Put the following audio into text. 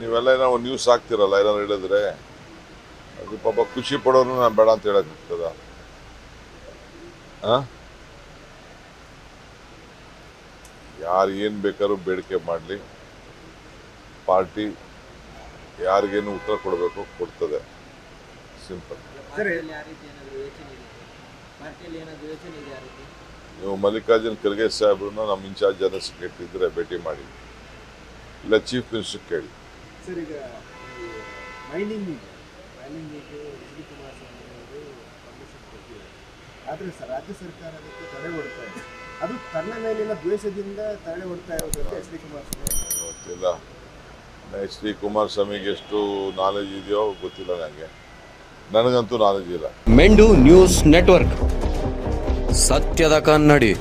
ನೀವೆಲ್ಲ ಏನೋ ನ್ಯೂಸ್ ಹಾಕ್ತಿರಲ್ಲ ಏನಾದ್ರು ಹೇಳಿದ್ರೆ ಅದು ಪಾಪ ಖುಷಿ ಪಡೋನು ನಾನು ಬೇಡ ಅಂತ ಹೇಳಕ್ಕಾಗ್ತದ ಯಾರು ಏನು ಬೇಕಾದ್ರೂ ಬೇಡಿಕೆ ಮಾಡಲಿ. ಪಾರ್ಟಿ ಯಾರಿಗೇನು ಉತ್ತರ ಕೊಡಬೇಕು ಕೊಡ್ತದೆ. ಸಿಂಪಲ್ ನೀವು ಮಲ್ಲಿಕಾರ್ಜುನ್ ಖರ್ಗೆ ಸಾಹೇಬ್ರನ್ನ ನಮ್ಮ ಇನ್ಚಾರ್ಜ್ ಜನರಲ್ ಸೆಕ್ರೆಟರಿ ಇದ್ರೆ ಭೇಟಿ ಮಾಡಿ. ಇಲ್ಲ ಚೀಫ್ ಮಿನಿಸ್ಟರ್ ಕೇಳಿ ಸರ್ ಈಗ ಮೈನಿಂಗ್ ಮೈನಿಂಗಿಗೆ ಎಚ್ ಡಿ ಕುಮಾರಸ್ವಾಮಿ ಅವರು ಪರ್ಮಿಷನ್ ಕೊಟ್ಟಿದ್ದಾರೆ ಆದರೆ ಸರ್ ರಾಜ್ಯ ಸರ್ಕಾರ ಅದಕ್ಕೆ ತಡೆ ಹೊಡ್ತಾ ಇದೆ. ಅದು ತನ್ನ ಮೇಲಿನ ದ್ವೇಷದಿಂದ ತಡೆ ಹೊಡ್ತಾ ಇರೋದು ಅಂತ ಎಚ್ ಡಿ ಕುಮಾರಸ್ವಾಮಿ ಗೊತ್ತಿಲ್ಲ. ಎಚ್ ಡಿ ಕುಮಾರಸ್ವಾಮಿಗೆ ಎಷ್ಟು ನಾಲೆಜ್ ಇದೆಯೋ ಗೊತ್ತಿಲ್ಲ ನನಗೆ ನನಗಂತೂ ನಾಲೆಜ್ ಇಲ್ಲ. ಮೆಂಡು ನ್ಯೂಸ್ ನೆಟ್ವರ್ಕ್. ಸತ್ಯದ ಕನ್ನಡಿ.